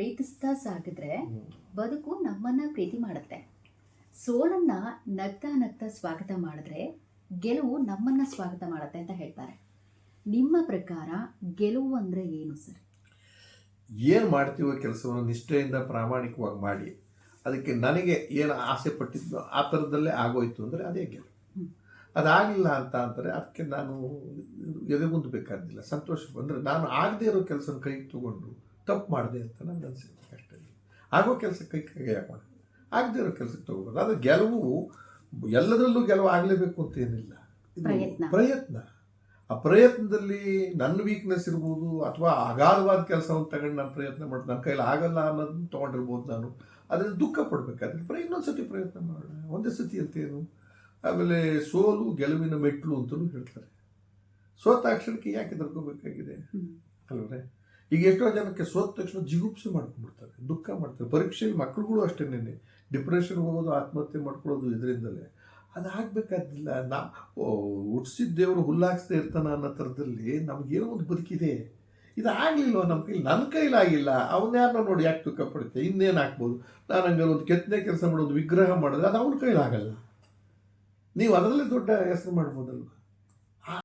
ಪ್ರೀತಿಸ್ತಾ ಸಾಗಿದ್ರೆ ಬದುಕು ನಮ್ಮನ್ನ ಪ್ರೀತಿ ಮಾಡುತ್ತೆ. ಸೋಲನ್ನ ನಗ್ತಾ ನಗ್ತಾ ಸ್ವಾಗತ ಮಾಡಿದ್ರೆ ಗೆಲುವು ನಮ್ಮನ್ನ ಸ್ವಾಗತ ಮಾಡುತ್ತೆ ಅಂತ ಹೇಳ್ತಾರೆ. ನಿಮ್ಮ ಪ್ರಕಾರ ಗೆಲುವು ಅಂದ್ರೆ ಏನು ಸರ್? ಏನು ಮಾಡ್ತೀವೋ ಕೆಲಸವನ್ನು ನಿಷ್ಠೆಯಿಂದ ಪ್ರಾಮಾಣಿಕವಾಗಿ ಮಾಡಿ ಅದಕ್ಕೆ ನನಗೆ ಏನು ಆಸೆ ಪಟ್ಟಿದ್ದು ಆ ಥರದಲ್ಲೇ ಆಗೋಯ್ತು ಅಂದರೆ ಅದೇ ಗೆಲುವು. ಅದಾಗಲಿಲ್ಲ ಅಂತ ಅಂದರೆ ಅದಕ್ಕೆ ನಾನು ಎದೆಗುಂದಬೇಕಾದಿಲ್ಲ ಸಂತೋಷ ಅಂದರೆ ನಾನು ಆಗದೇ ಇರೋ ಕೆಲಸನ ಕೈಗೆ ತಗೊಂಡು ತಪ್ಪು ಮಾಡಿದೆ ಅಂತ ನನಗೆ ಅನಿಸುತ್ತೆ ಅಷ್ಟೇ ಆಗೋ ಕೆಲಸ ಕೈ ಕೈಗೆ ಯಾಕೆ ಮಾಡೋದು ಆಗದೆ ಇರೋ ಕೆಲಸಕ್ಕೆ ತಗೋಬೋದು. ಅದು ಗೆಲುವು ಎಲ್ಲದರಲ್ಲೂ ಗೆಲುವು ಆಗಲೇಬೇಕು ಅಂತ ಏನಿಲ್ಲ. ಇದು ಪ್ರಯತ್ನ. ಆ ಪ್ರಯತ್ನದಲ್ಲಿ ನನ್ನ ವೀಕ್ನೆಸ್ ಇರ್ಬೋದು ಅಥವಾ ಅಗಾಧವಾದ ಕೆಲಸವನ್ನು ತಗೊಂಡು ನಾನು ಪ್ರಯತ್ನ ಮಾಡಿ ನನ್ನ ಕೈಲಿ ಆಗಲ್ಲ ಅನ್ನೋದನ್ನ ತೊಗೊಂಡಿರ್ಬೋದು ನಾನು. ಅದರಿಂದ ದುಃಖ ಪಡಬೇಕಾದ್ರೆ ಪ್ರ ಇನ್ನೊಂದು ಸತಿ ಪ್ರಯತ್ನ ಮಾಡೋಣ. ಒಂದೇ ಸತಿ ಅಂತೇನು? ಆಮೇಲೆ ಸೋಲು ಗೆಲುವಿನ ಮೆಟ್ಟಲು ಅಂತಲೂ ಹೇಳ್ತಾರೆ. ಸೋತಾಕ್ಷಣಕ್ಕೆ ಯಾಕೆ ಎದುರ್ಕೋಬೇಕಾಗಿದೆ? ಹ್ಮ್. ಅಲ್ವೇ ಈಗ ಎಷ್ಟೋ ಜನಕ್ಕೆ ಸೋತ ತಕ್ಷಣ ಜಿಗುಪ್ಸೆ ಮಾಡ್ಕೊಂಡ್ಬಿಡ್ತಾರೆ, ದುಃಖ ಮಾಡ್ತಾರೆ. ಪರೀಕ್ಷೆಯಲ್ಲಿ ಮಕ್ಕಳುಗಳು ಅಷ್ಟೇನೆ ಡಿಪ್ರೆಷನ್ ಹೋಗೋದು, ಆತ್ಮಹತ್ಯೆ ಮಾಡ್ಕೊಳ್ಳೋದು ಇದರಿಂದಲೇ. ಅದು ಆಗಬೇಕಾದಿಲ್ಲ ನಾ ಹುಟ್ಟಿಸಿದ ದೇವರು ಹುಲ್ಲಾಕ್ಸ್ದೇ ಇರ್ತಾನ ಅನ್ನೋ ಥರದಲ್ಲಿ ನಮಗೇನೋ ಒಂದು ಬದುಕಿದೆ. ಇದು. ಆಗಲಿಲ್ವ ನಮ್ಮ ಕೈಲಿ? ನನ್ನ ಕೈಲಾಗಿಲ್ಲ ಅವನ ಯಾರನ್ನ ನೋಡಿ ಯಾಕೆ ದುಃಖ ಪಡುತ್ತೆ ಇನ್ನೇನು ಹಾಕ್ಬೋದು ನಾನು ಹಂಗೆ ಒಂದು ಕೆತ್ತನೆ ಕೆಲಸ ಮಾಡೋದು, ವಿಗ್ರಹ ಮಾಡೋದು, ಅದು ಅವನ ಕೈಲಾಗಲ್ಲ ನೀವು ಅದರಲ್ಲೇ ದೊಡ್ಡ ಹೆಸರು ಮಾಡ್ಬೋದಲ್ವ?